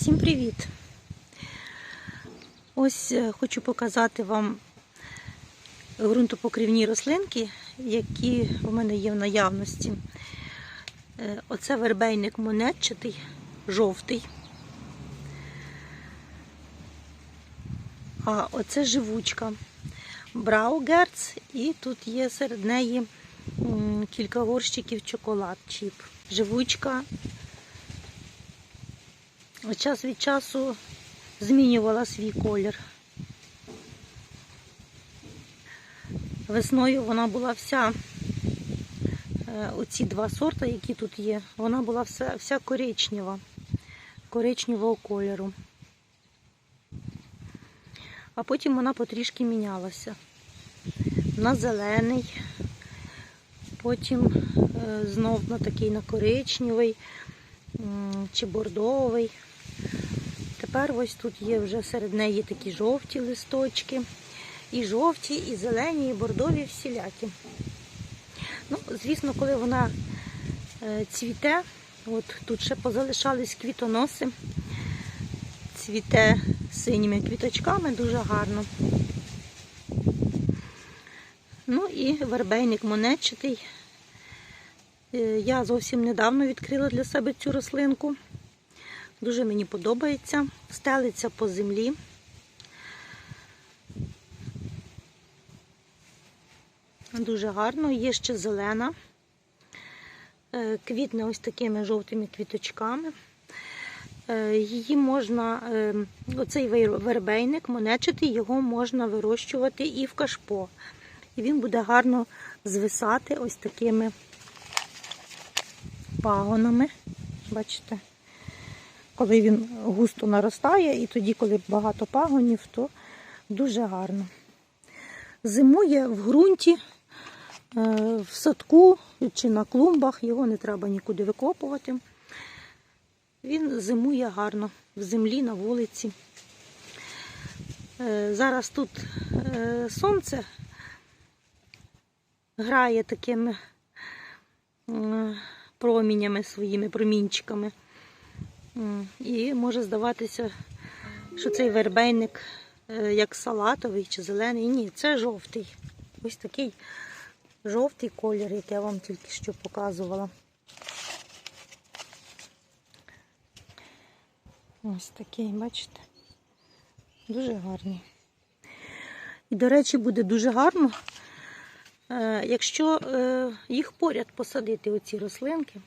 Всім привіт! Ось е, хочу показати вам ґрунтопокривні рослинки, які в мене є в наявності. Е, Оце вербейник монетчатий, жовтий. А оце живучка Браугерц, і тут є серед неї кілька горщиків чоколад чіп. Живучка час від часу змінювала свій колір. Весною вона була вся, е, оці два сорти, які тут є, вона була вся, вся коричнева, коричневого кольору. А потім вона потрішки мінялася на зелений, потім е, знов на такий на коричневий чи бордовий. Тепер ось тут є вже серед неї такі жовті листочки. І жовті, і зелені, і бордові всілякі. Ну, звісно, коли вона е, цвіте, от тут ще позалишались квітоноси, цвіте синіми квіточками, дуже гарно. Ну і вербейник монетчатий. Е, Я зовсім недавно відкрила для себе цю рослинку. Дуже мені подобається. Стелиться по землі. Дуже гарно. Є ще зелена. Е, Квітне ось такими жовтими квіточками. Е, Її можна, е, оцей вербейник, монечити, його можна вирощувати і в кашпо. І він буде гарно звисати ось такими пагонами. Бачите? Коли він густо наростає, і тоді, коли багато пагонів, то дуже гарно. Зимує в ґрунті, е, в садку чи на клумбах, його не треба нікуди викопувати. Він зимує гарно в землі, на вулиці. Е, Зараз тут е, сонце грає такими промінями своїми промінчиками. І може здаватися, що цей вербейник е, як салатовий чи зелений. Ні, це жовтий. Ось такий жовтий колір, як я вам тільки що показувала. Ось такий, бачите? Дуже гарний. І, до речі, буде дуже гарно, е, якщо е, їх поряд посадити, оці рослинки.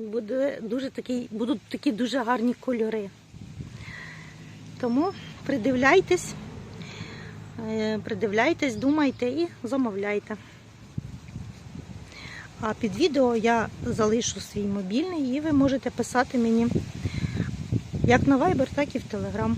Буде дуже такий, будуть такі дуже гарні кольори. Тому придивляйтесь, е, придивляйтесь, думайте і замовляйте. А під відео я залишу свій мобільний і ви можете писати мені як на Viber, так і в Telegram.